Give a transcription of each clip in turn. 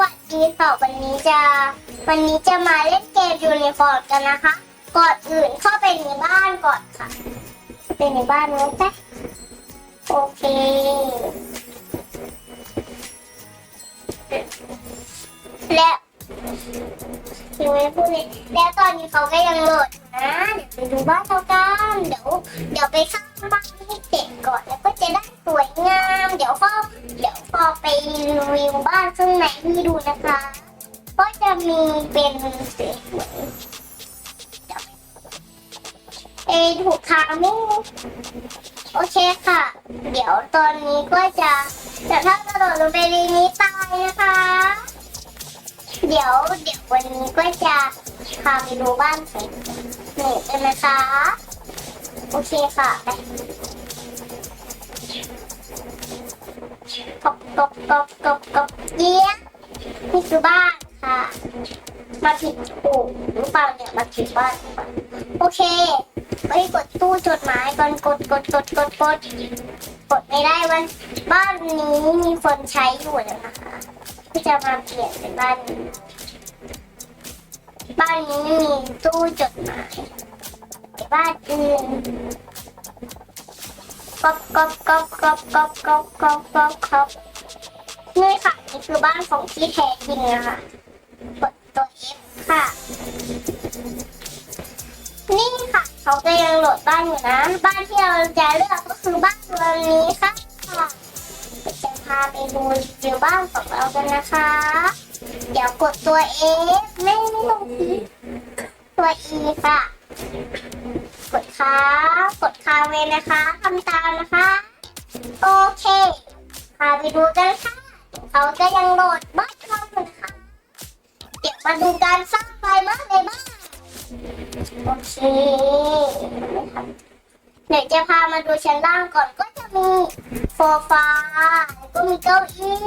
วัสดีค่ะวันนี้จะ วันนี้จะมาเล่นเกมยูนิฟอร์มกันนะคะก่อนอื่นเข้าไปในบ้านก่อนค่ะไปในบ้านนู้นไปโอเคและยังไม่พูดเลยแล้วตอนนี้เขาก็ยังโหลดนะเดี๋ยวไปดูบ้านเขากันเดี๋ยวเดี๋ยวไปสร้า ไปรีวิวบ้านข้างในให้ดูนะคะ ก็จะมีเป็นเสียงเหมือนเอถูกทางไหมโอเคค่ะ เดี๋ยวตอนนี้ก็จะแต่ถ้ากระโดดลงไปในนี้ตายนะคะ เดี๋ยวเดี๋ยววันนี้ก็จะพาไปดูบ้านเสร็จนี่เป็นนะคะ โอเคค่ะไป กบกบกบกบกบเยี่ยมนี่คือบ้านค่ะ มาผิดถูกหรือเปล่าเนี่ยมาผิดบ้านหรือเปล่าโอเค ไปกดตู้จดหมายก่อนกดกดกดกดกดกดไม่ได้วันบ้านนี้มีคนใช้อยู่แล้วนะคะก็จะมาเปลี่ยนเป็นบ้านนี้บ้านนี้มีตู้จดหมายบ้านอื่น ก๊อบก๊อบก๊อบก๊อบก๊อบก๊อบก๊อบก๊อบก๊อบนี่ค่ะนี่คือบ้านของที่แท้จริงนะคะกดตัว F ค่ะ นี่ค่ะ เขาก็ยังโหลดบ้านอยู่นะบ้านที่เราจะเลือกก็คือบ้านเมืองนี้ค่ะจะพาไปดูรีวิวบ้านของเรากันนะคะ เดี๋ยวกดตัว F ไม่ไม่ลงทีตัว E ค่ะ ดค้ากดคางไว้นะคะทำตามนะคะ โอเคพาไปดูกันค่ะเขาจะยังโหลดบ้านเราอยู่นะคะเดี๋ยวมาดูการสร้างไฟบ้านในบ้านโอเคเดี๋ยวจะพามาดูชั้นล่างก่อนก็จะมีโซฟาแล้วก็มีเก้าอี้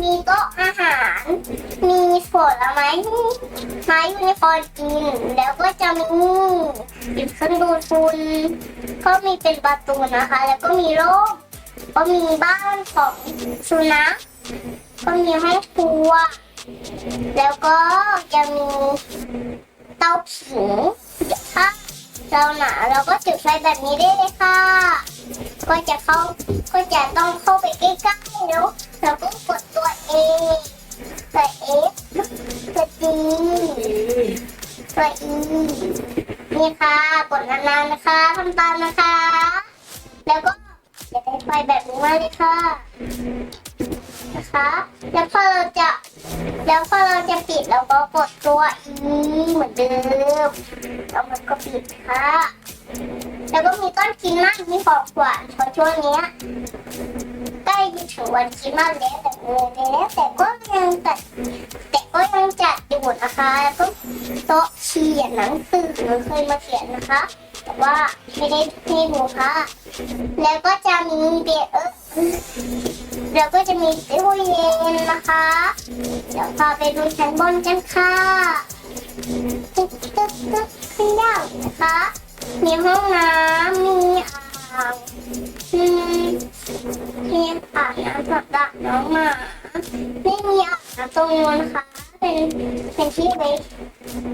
มีโต๊ะอาหาร มีผลไม้ไม้ยูนิคอร์นกิน แล้วก็จะมี หยิบเครื่องดูทุนก็มีเป็นประตูนะคะ แล้วก็มีร่มก็มีบ้านของสุนัขก็มีห้องครัว แล้วก็จะมีเตาผิงถ้าเราหนาเราก็จุดไฟแบบนี้ได้เลยค่ะ ก็จะเข้าก็จะต้องเข้าไปใกล้ๆแล้วเราก็กดตัว A ตัว F ตัว G ตัว E นี่ค่ะกดนานๆนะคะทำตามนะคะ แล้วก็จะได้ไฟแบบนี้มาเลยค่ะ นะคะ แล้วพอเราจะ แล้วพอเราจะปิดเราก็กดตัว E เหมือนเดิม แล้วมันก็ปิดค่ะ แล้วก็มีต้นคริสต์มาสมีของขวัญเพราะช่วงนี้ใกล้จะถึงวันคริสต์มาสแล้วแต่เออแล้วแต่ก็ยังจัดแต่ก็ยังจัดอยู่นะคะแล้วก็โต๊ะ เขียนหนังสือเคยมาเขียนนะคะ แต่ว่าไม่ได้ให้ดูค่ะ แล้วก็จะมีเบียเออแล้วก็จะมีตู้เย็นนะคะ เดี๋ยวพาไปดูชั้นบนกันค่ะตึ๊กตึ๊กตึ๊กขึ้นย่างนะคะ มีห้องน้ำมีอ่างอืมมีอ่างน้ำสำหรับน้องหมาไม่มีอ่างน้ำตรงนู้นนะคะเป็นเป็นที่ไว้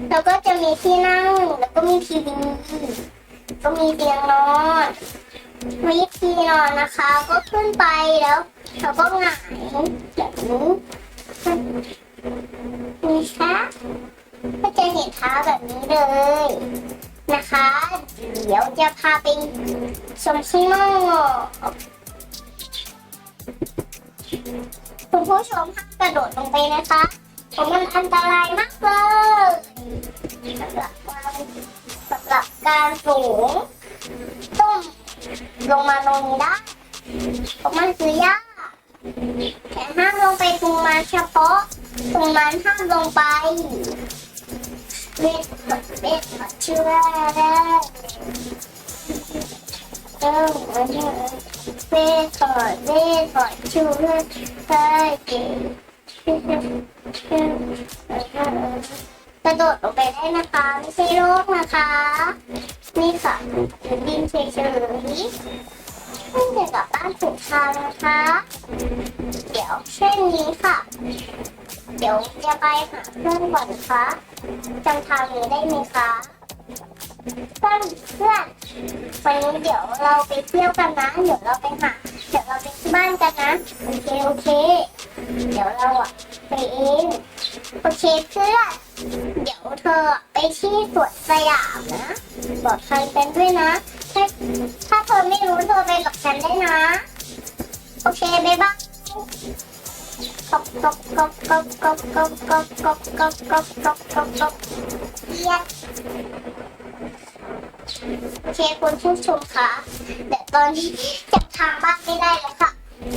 แล้วก็จะมีที่นั่ง แล้วก็มีทีวีก็มีเตียงนอนมีที่นอนนะคะ ก็ขึ้นไปแล้วเราก็หงายแบบนี้นี่ค่ะก็จะเห็นเท้าแบบนี้เลยนะคะ เดี๋ยวจะพาไปชมข้างนอกคุณผู้ชมห้ามกระโดดลงไปนะคะเพราะมันอันตรายมากเลย สำหรับการสำหรับการสูงต้องลงมาลงนี้ได้เพราะมันคือยากแต่ห้ามลงไปตรงมันเฉพาะตรงนั้นห้ามลงไปเม็ดเม็ดเชื่อได้เจ้าอันนี้เม็ดถอดเม็ดถอดชื่อได้เก่ง กระโดดลงไปได้นะคะ ไม่ใช่โรคนะคะ นี่ค่ะดินเฉยๆเพิ่งจะกลับบ้านถูกทางนะคะ เดี๋ยวเช่นนี้ค่ะ เดี๋ยวจะไปหาเพื่อนก่อนนะคะจำทางนี้ได้ไหมคะเพื่อนเพื่อนวันนี้เดี๋ยวเราไปเที่ยวกันนะเดี๋ยวเราไปหาเดี๋ยวเราไปที่บ้านกันนะโอเคโอเค เดี๋ยวเราอะไปเองโอเคเพื่อน เดี๋ยวเธอไปที่สวนสยามนะบอกใครเป็นด้วยนะ ถ้าถ้าเธอไม่รู้เธอไปกับฉันได้นะ โอเคบ๊ายบายกบกบกบกบกบกบกบกบกบกบกบกบกบเยียดโอเคคุณผู้ชมคะเดี๋ยวตอนนี้จับทางบ้านไม่ได้แล้วค่ะ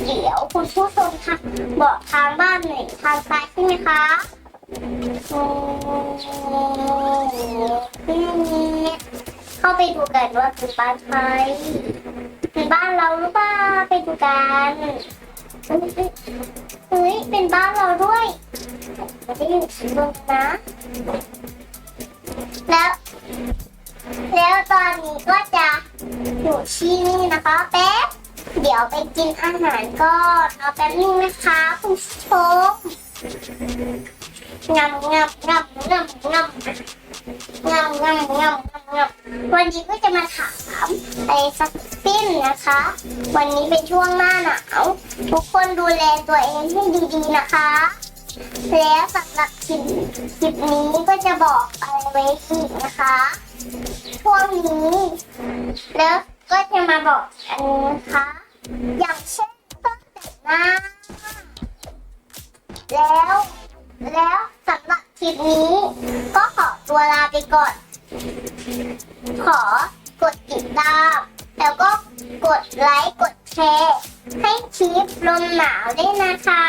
เดี๋ยวคุณผู้ชมค่ะบอกทางบ้านหน่อยทางซ้ายใช่ไหมคะ เข้าไปดูกันว่าคือบ้านใครเป็นบ้านเราหรือเปล่าไปดูกันเฮ้ยเป็นบ้านเราด้วยไม่ได้ยินเสียงนะ แล้ว แล้วตอนนี้ก็จะอยู่ที่นี่นะคะแป๊บเดี๋ยวไปกินอาหารก่อนเอาแป๊บนึงนะคะ คุณผู้ชม งำงำงำงำงำงำงำงำงำวันนี้ก็จะมาถามไอะไรสักสิ้นนะคะ วันนี้เป็นช่วงหน้าหนาวทุกคนดูแลตัวเองให้ดีๆนะคะ แล้วสำหรับคลิปคลิปนี้ก็จะบอกอะไรไว้อีกนะคะช่วงนี้ แล้วก็จะมาบอกอันนี้นะคะอย่างเช่นต้นแต่งหน้าแล้ว แล้วสำหรับคลิปนี้ ก็ขอตัวลาไปก่อน ขอกดติดตาม แล้วก็กดไลค์ กดแชร์ ให้คลิปลมหนาวด้วยนะคะ